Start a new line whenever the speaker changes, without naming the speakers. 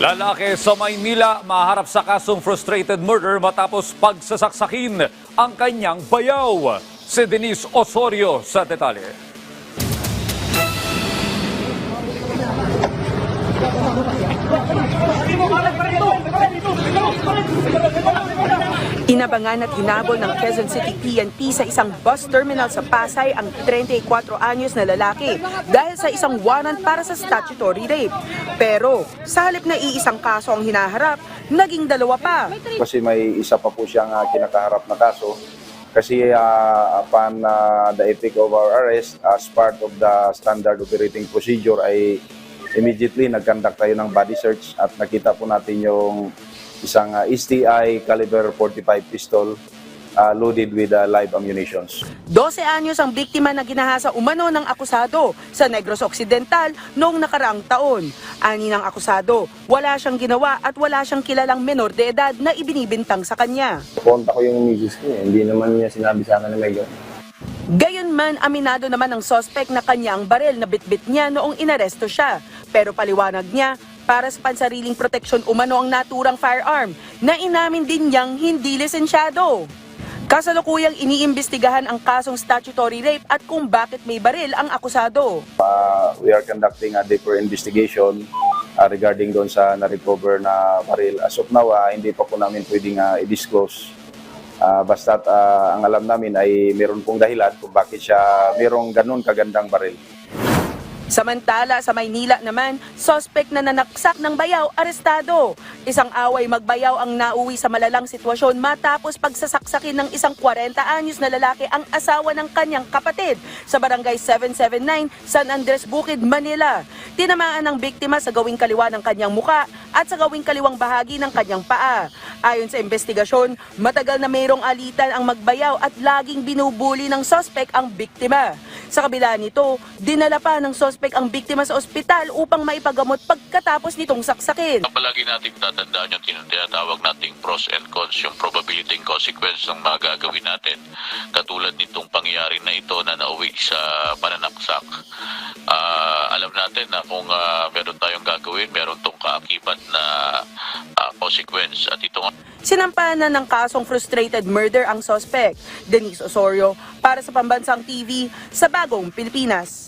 Lalaki sa Maynila maharap sa kasong frustrated murder matapos pagsasaksakin ang kanyang bayaw. Si Denise Osorio sa detalye.
Inabangan at hinabol ng Quezon City PNP sa isang bus terminal sa Pasay ang 34 anyos na lalaki dahil sa isang warrant para sa statutory rape. Pero sa halip na iisang kaso ang hinaharap, naging dalawa pa.
kasi may isa pa po siyang ah, kinakaharap na kaso. Kasi ah, upon ah, the epic of our arrest, as part of the standard operating procedure ay immediately nag-conduct tayo ng body search at nakita po natin yung isang ah, STI caliber 45 pistol ah, loaded with ah, live ammunitions.
12 anyos ang biktima na ginahasa umano ng akusado sa Negros Occidental noong nakaraang taon. Ani ng akusado, wala siyang ginawa at wala siyang kilalang menor de edad na ibinibintang sa kanya.
Konta ko yung misis ko eh. Hindi naman niya sinabi sa akin na may gano'n.
Gayunman, aminado naman ng sospek na kanyang barel na bitbit niya noong inaresto siya. Pero paliwanag niya, para sa pansariling proteksyon umano ang naturang firearm na inamin din niyang hindi lisensyado. Kasalukuyang iniimbestigahan ang kasong statutory rape at kung bakit may baril ang akusado.
Ah, we are conducting a deeper investigation ah, regarding doon sa na-recover na baril. As of now, ah, hindi pa po namin pwedeng ah, i-disclose. Ah, basta't ah, ang alam namin ay meron pong dahilan kung bakit siya merong ganun kagandang baril.
Samantala, sa Maynila naman, sospek na nanaksak ng bayaw, arestado. Isang away magbayaw ang nauwi sa malalang sitwasyon matapos pagsasaksakin ng isang 40 anyos na lalaki ang asawa ng kanyang kapatid sa barangay 779, San Andres Bukid, Manila. Tinamaan ng biktima sa gawing kaliwa ng kanyang muka at sa gawing kaliwang bahagi ng kanyang paa. Ayon sa investigasyon, matagal na mayroong alitan ang magbayaw at laging binubuli ng sospek ang biktima. Sa kabila nito, dinala pa ng sospek ang biktima sa ospital upang maipagamot pagkatapos nitong saksakin.
Palagi nating tatandaan yung tin- tinatawag nating pros and cons, yung probability and consequence ng mga gagawin natin. Katulad nitong pangyayari na ito na nauwi sa pananaksak. Ah, alam natin na kung ah, meron tayong gagawin, meron tong kaakibat na consequence. At ito
Sinampahan na ng kasong frustrated murder ang sospek. Denise Osorio para sa Pambansang TV sa Bagong Pilipinas.